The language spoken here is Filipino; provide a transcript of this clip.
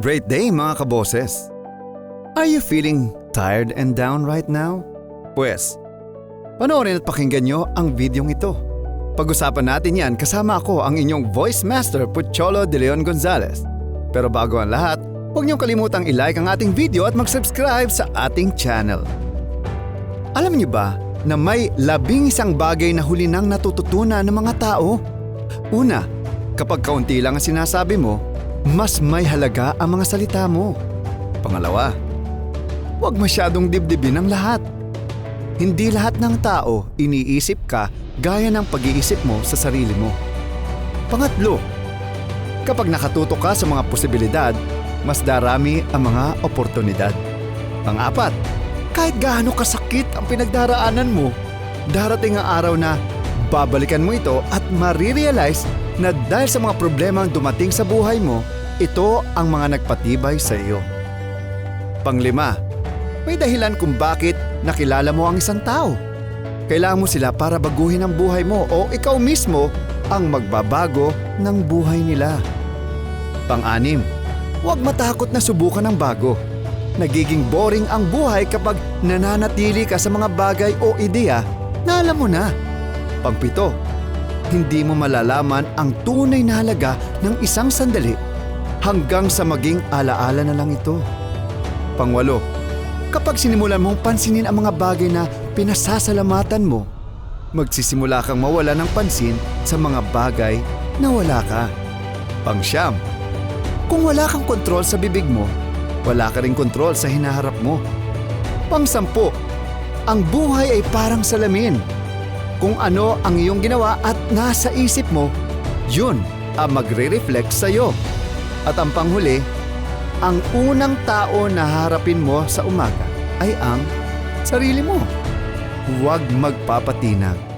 Great day mga kaboses! Are you feeling tired and down right now? Pues, panoorin at pakinggan nyo ang videong ito. Pag-usapan natin yan kasama ako ang inyong voice master Pucholo De Leon Gonzalez. Pero bago ang lahat, huwag niyong kalimutang i-like ang ating video at mag-subscribe sa ating channel. Alam niyo ba na may labing isang bagay na huli nang natututunan ng mga tao? Una, kapag kaunti lang ang sinasabi mo, mas may halaga ang mga salita mo. Pangalawa, huwag masyadong dibdibin ang lahat. Hindi lahat ng tao iniisip ka gaya ng pag-iisip mo sa sarili mo. Pangatlo, kapag nakatuto ka sa mga posibilidad, mas darami ang mga oportunidad. Pangapat, kahit gaano kasakit ang pinagdaraanan mo, darating ang araw na babalikan mo ito at marirealize na dahil sa mga problema ang dumating sa buhay mo, ito ang mga nagpatibay sa iyo. Panglima, may dahilan kung bakit nakilala mo ang isang tao. Kailangan mo sila para baguhin ang buhay mo o ikaw mismo ang magbabago ng buhay nila. Pang-anim, huwag matakot na subukan ng bago. Nagiging boring ang buhay kapag nananatili ka sa mga bagay o ideya na alam mo na. Pangpito, hindi mo malalaman ang tunay na halaga ng isang sandali hanggang sa maging alaala na lang ito. Pangwalo, kapag sinimulan mong pansinin ang mga bagay na pinasasalamatan mo, magsisimula kang mawala ng pansin sa mga bagay na wala ka. Pangsyam, kung wala kang kontrol sa bibig mo, wala ka rin kontrol sa hinaharap mo. Pangsampu, ang buhay ay parang salamin. Kung ano ang iyong ginawa at nasa isip mo, yun ang magre-reflect sa iyo. At ang panghuli, ang unang tao na harapin mo sa umaga ay ang sarili mo. Huwag magpapatinag